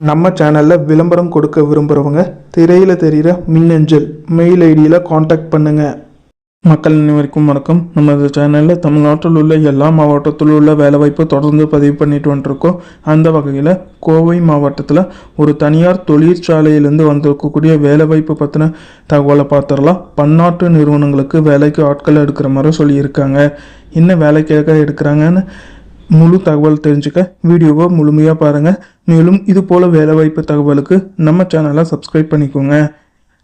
நம்ம சேனலில் விளம்பரம் கொடுக்க விரும்புகிறவங்க திரையில் தெரிகிற மின்னஞ்சல் மெயில் ஐடியில் காண்டாக்ட் பண்ணுங்கள் மக்கள் அனைவருக்கும் வணக்கம். நமது சேனலில் தமிழ்நாட்டில் உள்ள எல்லா மாவட்டத்தில் உள்ள வேலைவாய்ப்பு தொடர்ந்து பதிவு பண்ணிட்டு வந்துருக்கோம். அந்த வகையில் கோவை மாவட்டத்தில் ஒரு தனியார் தொழிற்சாலையிலேருந்து வந்திருக்கக்கூடிய வேலைவாய்ப்பு பற்றின தகவலை பார்த்துடலாம். பன்னாட்டு நிறுவனங்களுக்கு வேலைக்கு ஆட்கள் எடுக்கிற மாதிரி சொல்லியிருக்காங்க. என்ன வேலைக்காக எடுக்கிறாங்கன்னு முழு தகவல் தெரிஞ்சுக்க வீடியோவை முழுமையாக பாருங்கள் மேலும் இது போல் வேலைவாய்ப்பு தகவலுக்கு நம்ம சேனலை சப்ஸ்கிரைப் பண்ணிக்கோங்க.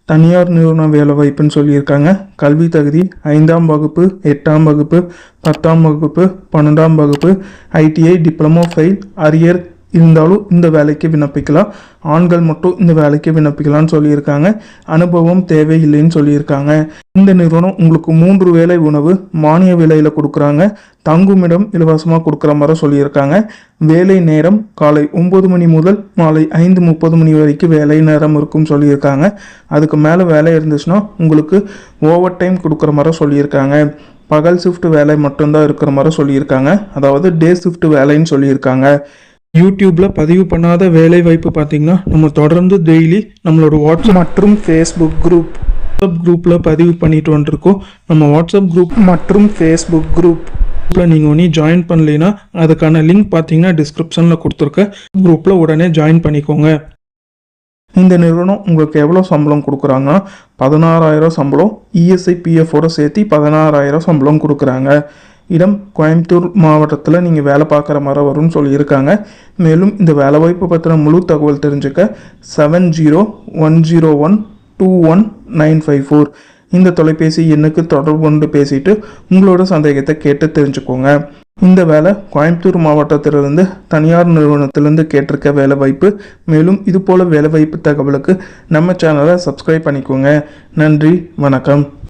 தனியார் நிறுவன வேலைவாய்ப்புன்னு சொல்லியிருக்காங்க. கல்வி தகுதி ஐந்தாம் வகுப்பு எட்டாம் வகுப்பு பத்தாம் வகுப்பு பன்னெண்டாம் வகுப்பு ஐடிஐ டிப்ளமோ ஃபைல் அரியர் இருந்தாலும் இந்த வேலைக்கு விண்ணப்பிக்கலாம். ஆண்கள் மட்டும் இந்த வேலைக்கு விண்ணப்பிக்கலாம்னு சொல்லியிருக்காங்க. அனுபவம் தேவையில்லைன்னு சொல்லியிருக்காங்க. இந்த நிறுவனம் உங்களுக்கு மூன்று வேலை உணவு மானிய விலையில் கொடுக்குறாங்க. தங்குமிடம் இலவசமாக கொடுக்குற மாதிரி சொல்லியிருக்காங்க. வேலை நேரம் காலை ஒம்பது மணி முதல் மாலை ஐந்து முப்பது மணி வரைக்கும் வேலை நேரம் இருக்கும்னு சொல்லியிருக்காங்க. அதுக்கு மேலே வேலை இருந்துச்சுன்னா உங்களுக்கு ஓவர் டைம் கொடுக்குற மாதிரி சொல்லியிருக்காங்க. பகல் ஷிஃப்ட் வேலை மட்டும்தான் இருக்கிற மாதிரி சொல்லியிருக்காங்க. அதாவது டே ஷிஃப்ட் வேலைன்னு சொல்லியிருக்காங்க. யூடியூப்ல பதிவு பண்ணாத வேலை வாய்ப்பு பார்த்தீங்கன்னா நம்ம தொடர்ந்து டெய்லி நம்மளோட வாட்ஸ்அப் மற்றும் ஃபேஸ்புக் குரூப் வாட்ஸ்அப் குரூப்பில் பதிவு பண்ணிட்டு வந்துருக்கோம். நம்ம வாட்ஸ்அப் குரூப் மற்றும் ஃபேஸ்புக் குரூப் குரூப்பில் நீங்கள் ஒன்றும் ஜாயின் பண்ணலைன்னா அதுக்கான லிங்க் பார்த்தீங்கன்னா டிஸ்கிரிப்ஷனில் கொடுத்துருக்க குரூப்பில் உடனே ஜாயின் பண்ணிக்கோங்க. இந்த நிறுவனம் உங்களுக்கு எவ்வளோ சம்பளம் கொடுக்குறாங்கன்னா பதினாறாயிரம் சம்பளம் E இஎஸ்ஐ பிஎஃபோட சேர்த்து பதினாறாயிரம் சம்பளம் கொடுக்குறாங்க. இடம் கோயம்புத்தூர் மாவட்டத்தில் நீங்கள் வேலை பார்க்குற மாதிரி வரும்னு சொல்லியிருக்காங்க. மேலும் இந்த வேலைவாய்ப்பு பற்றின முழு தகவல் தெரிஞ்சுக்க seven zero one zero one two one nine five four இந்த தொலைபேசி எண்ணுக்கு தொடர்பு கொண்டு பேசிட்டு உங்களோட சந்தேகத்தை கேட்டு தெரிஞ்சுக்கோங்க. இந்த வேலை கோயம்புத்தூர் மாவட்டத்திலிருந்து தனியார் நிறுவனத்திலிருந்து கேட்டிருக்க வேலை வாய்ப்பு. மேலும் இதுபோல் வேலைவாய்ப்பு வேலை வாய்ப்பு தகவலுக்கு நம்ம சேனலை சப்ஸ்கிரைப் பண்ணிக்கோங்க. நன்றி வணக்கம்.